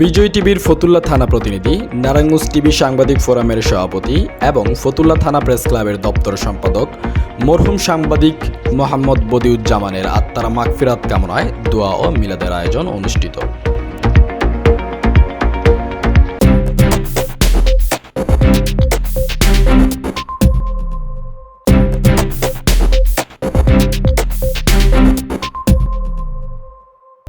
বিজয় টিভির ফতুল্লা থানা প্রতিনিধি, নারায়ণগঞ্জ টিভি সাংবাদিক ফোরামের সভাপতি এবং ফতুল্লা থানা প্রেস ক্লাবের দপ্তর সম্পাদক, মরহুম সাংবাদিক মোহাম্মদ বদিউজ্জামানের আত্মারা মাগফিরাত কামনায় দোয়া ও মিলাদের আয়োজন অনুষ্ঠিত।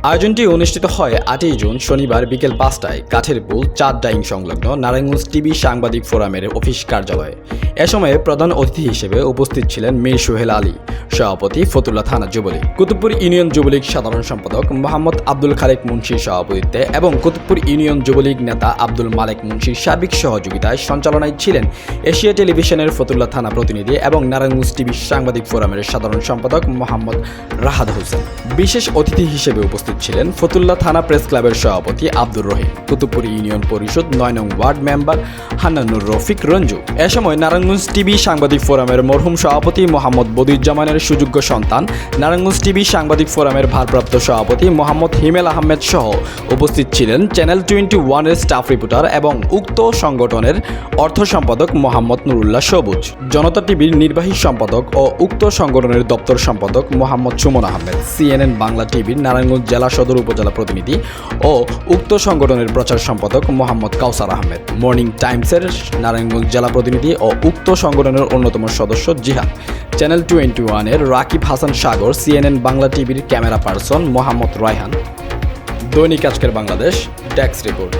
আয়োজনটি অনুষ্ঠিত হয় আটই জুন, শনিবার বিকেল পাঁচটায় কাঠের পুল চাঁদ ডাইং সংলগ্ন নারায়ণগঞ্জ টিভি সাংবাদিক ফোরামের অফিস কার্যালয়ে। এ সময়ে প্রধান অতিথি হিসেবে উপস্থিত ছিলেন মীর সোহেল আলী, সভাপতি ফতুল্লা থানা যুবলীগ, কুতুবপুর ইউনিয়ন যুবলীগ সাধারণ সম্পাদক মোহাম্মদ আব্দুল খালেক মুন্সির সভাপতিত্বে এবং কুতুবপুর ইউনিয়ন যুবলীগ নেতা আব্দুল মালেক মুন্সির সার্বিক সহযোগিতায় সঞ্চালনায় ছিলেন এশিয়া টেলিভিশনের ফতুল্লা থানা প্রতিনিধি এবং নারায়ণগঞ্জ টিভি সাংবাদিক ফোরামের সাধারণ সম্পাদক মোহাম্মদ রাহাদ হোসেন। বিশেষ অতিথি হিসেবে উপস্থিত ছিলেন ফতুল্লা থানা প্রেস ক্লাবের সভাপতি আব্দুর রহিম, কুতুবপুর ইউনিয়ন পরিষদ নয় নং ওয়ার্ড মেম্বার হান্নানুর রফিক রঞ্জু। এ সময় নারায়ণগঞ্জ টিভি সাংবাদিক ফোরামের মরহুম সভাপতি মোহাম্মদ বদিউজ্জামানের সুযোগ্য সন্তান, নারায়ণগঞ্জ টিভি সাংবাদিক ফোরামের ভারপ্রাপ্ত সভাপতি মোহাম্মদ হিমেল আহমেদ সহ উপস্থিত ছিলেন চ্যানেল টোয়েন্টি ওয়ানের স্টাফ রিপোর্টার এবং উক্ত সংগঠনের অর্থ সম্পাদক মোহাম্মদ নুরুল্লাহ সবুজ, জনতা টিভির নির্বাহী সম্পাদক ও উক্ত সংগঠনের দপ্তর সম্পাদক মোহাম্মদ সুমন আহমেদ। সিএনএন বাংলা টিভির নারায়ণগঞ্জ জেলা সদর উপজেলা প্রতিনিধি ও উক্ত সংগঠনের প্রচার সম্পাদক মোহাম্মদ কাউসার আহমেদ। মর্নিং টাইমসের নারায়ণগঞ্জ জেলা প্রতিনিধি ও উক্ত সংগঠনের অন্যতম সদস্য জিহাদ। চ্যানেল টোয়েন্টি ওয়ানের রাকিব হাসান সাগর সিএনএন বাংলা টিভির ক্যামেরা পার্সন মোহাম্মদ রায়হান। দৈনিক আজকের বাংলাদেশ ডেস্ক রিপোর্ট